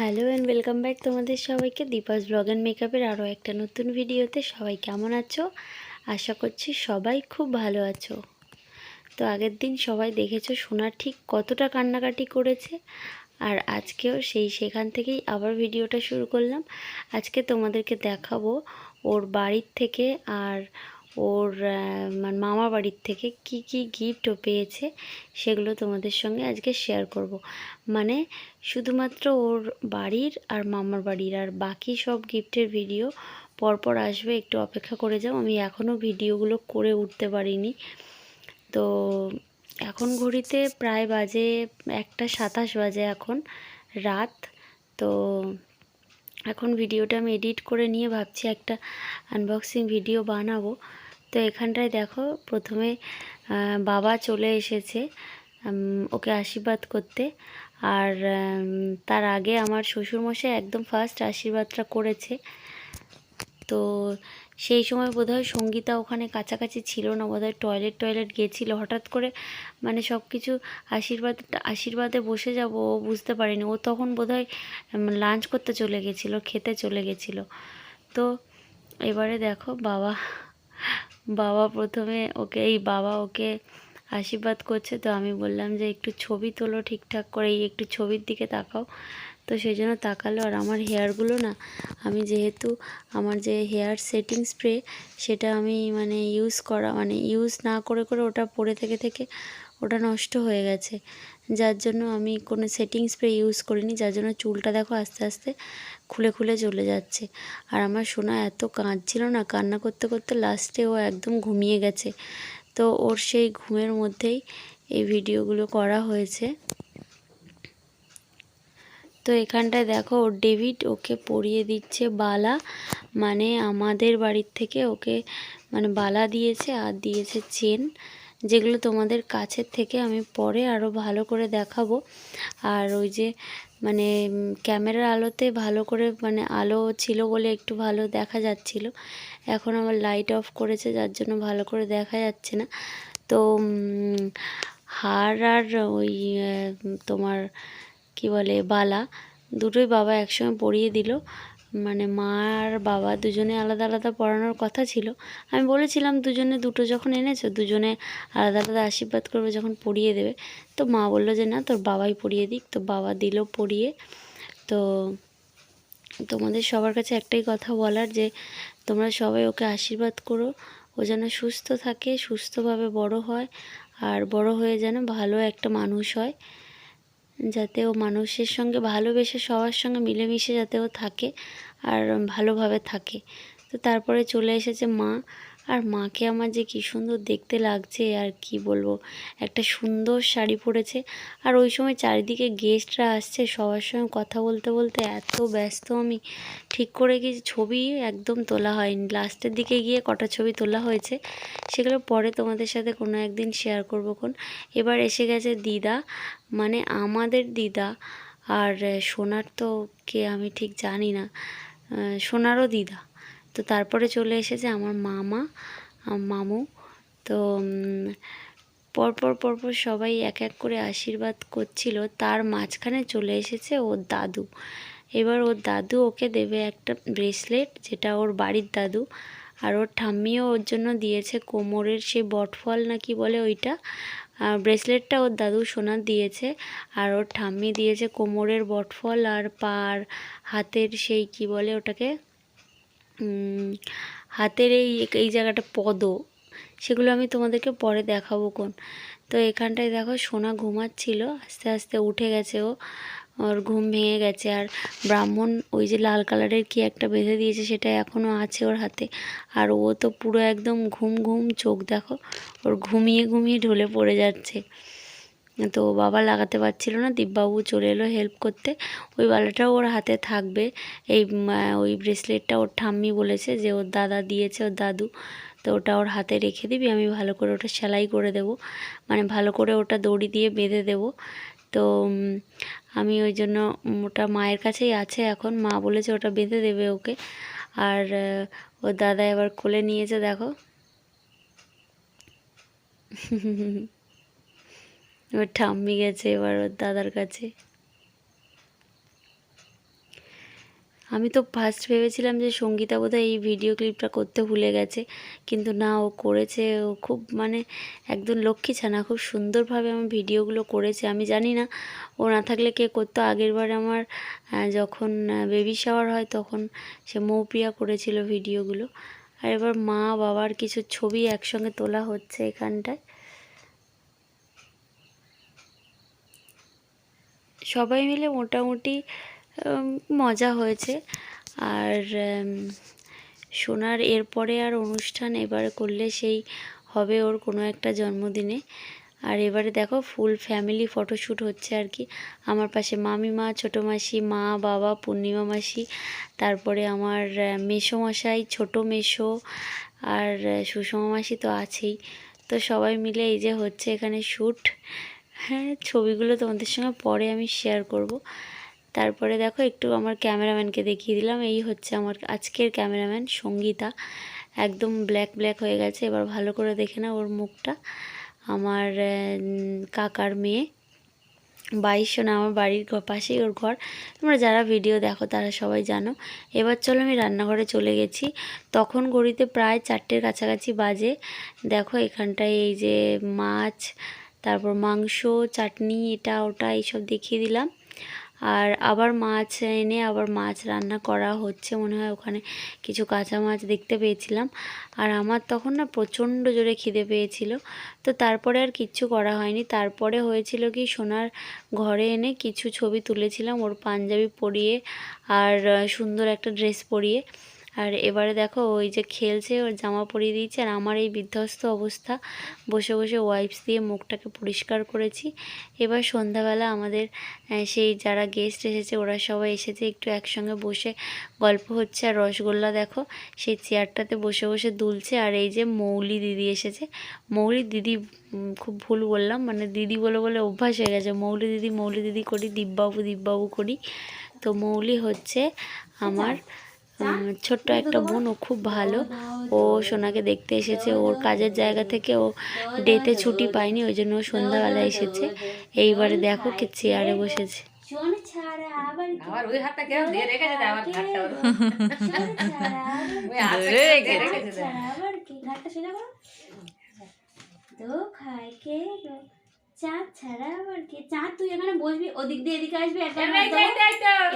Hello and welcome back তোমাদের সবাইকে Deepa's blog and মেকআপের আরও একটা নতুন ভিডিওতে সবাই কেমন আছো? আশা করছি সবাই খুব ভালো আছো। তো আগের দিন সবাই দেখেছ সোনা ঠিক কতটা কান্নাকাটি করেছে। আর আজকেও সেই সেখান থেকেই আবার ভিডিওটা শুরু করলাম। আজকে তোমাদেরকে দেখাবো ওর বাড়ির থেকে আর ওর মানে মামা বাড়ির থেকে কি কি গিফট ও পেয়েছে সেগুলো তোমাদের সঙ্গে আজকে শেয়ার করব। মানে শুধুমাত্র ওর বাড়ির আর মামার বাড়ির আর বাকি সব গিফটের ভিডিও পরপর আসবে, একটু অপেক্ষা করে যাও। আমি এখনও ভিডিওগুলো করে উঠতে পারিনি। তো এখন ঘড়িতে প্রায় বাজে একটা সাতাশ বাজে এখন রাত। তো এখন ভিডিওটা আমি এডিট করে নিয়ে ভাবছি একটা আনবক্সিং ভিডিও বানাবো। তো এখানটায় দেখো প্রথমে বাবা চলে এসেছে ওকে আশীর্বাদ করতে। আর তার আগে আমার শ্বশুরমশাই একদম ফার্স্ট আশীর্বাদটা করেছে। তো সেই সময় বোধহয় সঙ্গীতা ওখানে কাছাকাছি ছিল না, বোধহয় টয়লেট টয়লেট গেছিল। হঠাৎ করে মানে সব কিছু আশীর্বাদ, আশীর্বাদে বসে যাব, ও বুঝতে পারিনি। ও তখন বোধহয় লাঞ্চ করতে চলে গেছিল, খেতে চলে গেছিল। তো এবারে দেখো বাবা বাবা প্রথমে ওকে, এই বাবা ওকে আশীর্বাদ করছে। তো আমি বললাম যে, একটু ছবি তোলো ঠিকঠাক করে এই একটু ছবির দিকে তাকাও। তো সেই জন্য তাকালো। আর আমার হেয়ারগুলো না, আমি যেহেতু আমার যে হেয়ার সেটিং স্প্রে, সেটা আমি মানে ইউজ করা মানে ইউজ না করে করে ওটা পরে থেকে থেকে ওটা নষ্ট হয়ে গেছে। যার জন্য আমি কোনো সেটিং স্প্রে ইউজ করিনি, যার জন্য চুলটা দেখো আস্তে আস্তে খুলে খুলে চলে যাচ্ছে। আর আমার সোনা এত কাঁদছিল না, কান্না করতে করতে লাস্টে ও একদম ঘুমিয়ে গেছে। তো ওর সেই ঘুমের মধ্যেই এই ভিডিওগুলো করা হয়েছে। তো এখানটায় দেখো, ওর ডেভিড ওকে পরিয়ে দিচ্ছে বালা। মানে আমাদের বাড়ির থেকে ওকে মানে বালা দিয়েছে আর দিয়েছে চেন। যেগুলো তোমাদের কাছের থেকে আমি পরে আরও ভালো করে দেখাবো। আর ওই যে মানে ক্যামেরার আলোতে ভালো করে মানে আলো ছিল বলে একটু ভালো দেখা যাচ্ছিল। এখন আমার লাইট অফ করেছে, যার জন্য ভালো করে দেখা যাচ্ছে না। তো হার আর ওই তোমার কি বলে, বালা, দুটোই বাবা একসঙ্গে পরিয়ে দিল। মানে মা আর বাবা দুজনে আলাদা আলাদা পড়ানোর কথা ছিল। আমি বলেছিলাম, দুজনে দুটো যখন এনেছো, দুজনে আলাদা আলাদা আশীর্বাদ করবে যখন পড়িয়ে দেবে। তো মা বলল যে, না, তোর বাবাই পড়িয়ে দিক তো বাবা দিল পড়িয়ে। তো তোমাদের সবার কাছে একটাই কথা বলার যে, তোমরা সবাই ওকে আশীর্বাদ করো, ও যেন সুস্থ থাকে, সুস্থভাবে বড় হয়, আর বড় হয়ে যেন ভালো একটা মানুষ হয়। যাতে ও মানুষের সঙ্গে ভালোবেসে সবার সঙ্গে মিলেমিশে যাতে ও থাকে আর ভালোভাবে থাকে। তো তারপরে চলে এসেছে মা। আর মাকে আমার যে কী সুন্দর দেখতে লাগছে আর কি বলব, একটা সুন্দর শাড়ি পরেছে। আর ওই সময় চারিদিকে গেস্টরা আসছে, সবার সঙ্গে কথা বলতে বলতে এত ব্যস্ত আমি। ঠিক করে গিয়ে ছবি একদম তোলা হয়নি। লাস্টের দিকে গিয়ে কটা ছবি তোলা হয়েছে, সেগুলো পরে তোমাদের সাথে কোনো একদিন শেয়ার করব কোন এবার এসে গেছে দিদা মানে আমাদের দিদা আর সোনার তো কে আমি ঠিক জানি না সোনারও দিদা। তো তারপরে চলে এসেছে আমার মামা মামু। তো পরপর পরপর সবাই এক এক করে আশীর্বাদ করছিল। তার মাঝখানে চলে এসেছে ওর দাদু। এবার ওর দাদু ওকে দেবে একটা ব্রেসলেট, যেটা ওর বাড়ির দাদু। আর ওর ঠাম্মিও ওর জন্য দিয়েছে কোমরের সেই বটফল, না কি বলে ওইটা? ব্রেসলেটটা ওর দাদু সোনার দিয়েছে। আর ওর ঠাম্মি দিয়েছে কোমরের বটফল আর পার হাতের সেই কি বলে ওটাকে? হাতের এই এই জায়গাটা পদ, সেগুলো আমি তোমাদেরকে পরে দেখাবো কোন। তো এখানটায় দেখো সোনা ঘুমাচ্ছিল, আস্তে আস্তে উঠে গেছে ও, ওর ঘুম ভেঙে গেছে। আর ব্রাহ্মণ ওই যে লাল কালারের কি একটা বেঁধে দিয়েছে, সেটা এখনও আছে ওর হাতে। আর ও তো পুরো একদম ঘুম ঘুম চোখ, দেখো, ওর ঘুমিয়ে ঘুমিয়ে ঢলে পড়ে যাচ্ছে। তো বাবা লাগাতে পারছিল না দীপবাবু চলে এলো হেল্প করতে। ওই বালাটাও ওর হাতে থাকবে। এই ওই ব্রেসলেটটা ওর ঠাম্মি বলেছে যে ওর দাদা দিয়েছে, ওর দাদু। তো ওটা ওর হাতে রেখে দিবি, আমি ভালো করে ওটা সেলাই করে দেব। মানে ভালো করে ওটা দড়ি দিয়ে বেঁধে দেব। তো আমি ওই জন্য ওটা মায়ের কাছেই আছে এখন। মা বলেছে ওটা বেঁধে দেবে ওকে। আর ওর দাদা এবার কোলে নিয়েছে, দেখো। ওর ঠাম্মি গেছে, এবার ওর দাদার কাছে। আমি তো ফার্স্ট ভেবেছিলাম যে সঙ্গীতা বোধহয় এই ভিডিও ক্লিপটা করতে ভুলে গেছে, কিন্তু না, ও করেছে। ও খুব মানে একদম লক্ষ্মী ছানা, খুব সুন্দরভাবে আমার ভিডিওগুলো করেছে। আমি জানি না, ও না থাকলে কে করতো। আগের বার আমার যখন বেবি শাওয়ার হয়, তখন সে মৌপিয়া করেছিল ভিডিওগুলো আর এবার মা বাবার কিছু ছবি একসঙ্গে তোলা হচ্ছে এখানটায়। সবাই মিলে মোটামুটি মজা হয়েছে। আর সোনার এরপরে আর অনুষ্ঠান এবারে করলে সেই হবে ওর কোনো একটা জন্মদিনে। আর এবারে দেখো ফুল ফ্যামিলি ফটোশ্যুট হচ্ছে আর কি। আমার পাশে মামিমা ছোটো মাসি, মা, বাবা, পূর্ণিমা মাসি, তারপরে আমার মেসো মশাই, ছোটো মেসো আর সুষমা মাসি তো আছেই। তো সবাই মিলে এই যে হচ্ছে এখানে শ্যুট হ্যাঁ ছবিগুলো তোমাদের সঙ্গে পরে আমি শেয়ার করব। তারপরে দেখো একটু আমার ক্যামেরাম্যানকে দেখিয়ে দিলাম। এই হচ্ছে আমার আজকের ক্যামেরাম্যান সঙ্গীতা। একদম ব্ল্যাক ব্ল্যাক হয়ে গেছে। এবার ভালো করে দেখে না ওর মুখটা। আমার কাকার মেয়ে। বাইশ না আমার বাড়ির পাশেই ওর ঘর। তোমরা যারা ভিডিও দেখো, তারা সবাই জানো। এবার চলো আমি রান্নাঘরে চলে গেছি। তখন ঘড়িতে প্রায় চারটের কাছাকাছি বাজে। দেখো এখানটায় এই যে মাছ তারপর মাংস, চাটনি, এটা, ওটা এইসব দেখিয়ে দিলাম। আর আবার মাছ এনে আবার মাছ রান্না করা হচ্ছে, মনে হয় ওখানে কিছু কাঁচা মাছ দেখতে পেয়েছিলাম। আর আমার তখন না প্রচণ্ড জোরে খিদে পেয়েছিল, তো তারপরে আর কিচ্ছু করা হয়নি। তারপরে হয়েছিল কি, সোনার ঘরে এনে কিছু ছবি তুলেছিলাম, ওর পাঞ্জাবি পরিয়ে আর সুন্দর একটা ড্রেস পরিয়ে। আর এবারে দেখো ওই যে খেলছে ওর জামা পরিয়ে দিয়েছে আর আমার এই বিধ্বস্ত অবস্থা। বসে বসে ওয়াইপস দিয়ে মুখটাকে পরিষ্কার করেছি। এবার সন্ধ্যাবেলা আমাদের সেই যারা গেস্ট এসেছে ওরা সবাই এসেছে একটু একসঙ্গে বসে গল্প হচ্ছে। আর রসগোল্লা দেখো সেই চেয়ারটাতে বসে বসে দুলছে। আর এই যে মৌলি দিদি এসেছে। মৌলি দিদি খুব ভুল বললাম মানে দিদি বলে বলে অভ্যাস হয়ে গেছে। মৌলি দিদি মৌলি দিদি করি দিব্যবাবু দিব্যবাবু করি। তো মৌলি হচ্ছে আমার উম, ছোট্ট একটা বোন ও খুব ভালো। ও সোনাকে দেখতে এসেছে ওর কাজের জায়গা থেকে ও ডেতে ছুটি পায়নি ওই জন্য ও সন্ধ্যাবেলা এসেছে। এইবারে দেখো কে চেয়ারে বসেছে। চাঁদ ছাড়া আবার কে? চাঁদ তুই এখানে বসবি ওদিক দিয়ে এদিকে আসবি একটা ভাত দেবো।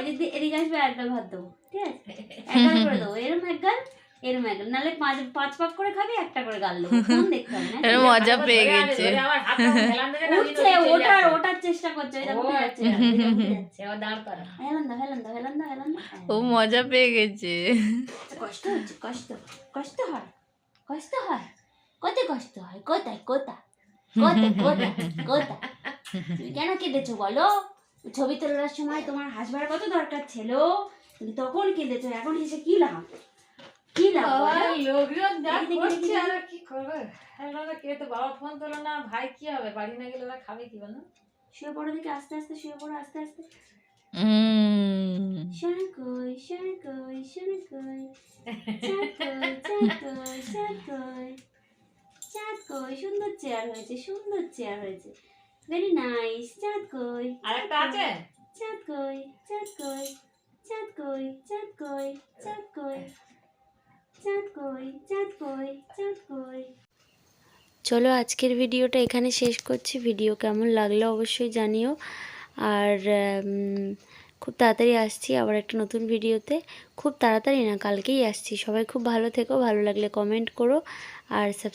এদিক দিয়ে এদিকে আসবে একটা ভাত দেবো। ঠিক আছে? একটা করে দেবো। এরম এক গাল এরম এক পাঁচ পাঁচ পাক করে খাবি একটা করে গাল দেবো। কোন দেখতে হবে না? মজা পেয়ে গেছে। উঠছে ওটার ওটার চেষ্টা করছে ওই দেখো ও, যাচ্ছে। হেলান হেলান হেলান হেলান মজা পেয়ে গেছে। কষ্ট হচ্ছে কষ্ট। কষ্ট হয় কষ্ট হয়। কত কষ্ট হয়? কোথায় কোথা কোথায় কোথা কোথা তুমি কেন কেঁদেছো বলো? ছবি তোলার সময় তোমার হাসবার কত দরকার ছিল? তুমি তখন কেঁদেছো এখন এসে কি লাভ? কি লাভ বলো? বাবা, লোকজন যা দেখি, দেখি, করছে, দেখি। আর কি করবে? আর ওরা কে তো বাবা ফোন তোলো না? ভাই কি হবে? বাড়ি না গেলে ওরা খাবে কি বলো? শুয়ে পড়ো দেখি আস্তে আস্তে শুয়ে পড়ো আস্তে আস্তে। কই কই কই চাঁদ কই চাঁদ কই চাঁদ কই চাঁদ কই। সুন্দর চেয়ার হয়েছে সুন্দর চেয়ার হয়েছে। ভেরি নাইস চাঁদ কই আর একটা আছে? চাঁদ কই চাঁদ কই চাঁদ কই চাঁদ কই চাঁদ কই চাঁদ কই চাঁদ কই চাঁদ কই চলো আজকের ভিডিওটা এখানে শেষ করছি। ভিডিও কেমন লাগল অবশ্যই জানিও। আর খুব তাড়াতাড়ি আসছি আবার একটা নতুন ভিডিওতে। খুব তাড়াতাড়ি না কালকেই আসছি। সবাই খুব ভালো থেকো ভালো লাগলে কমেন্ট করো। আর সাবস্ক্রাইব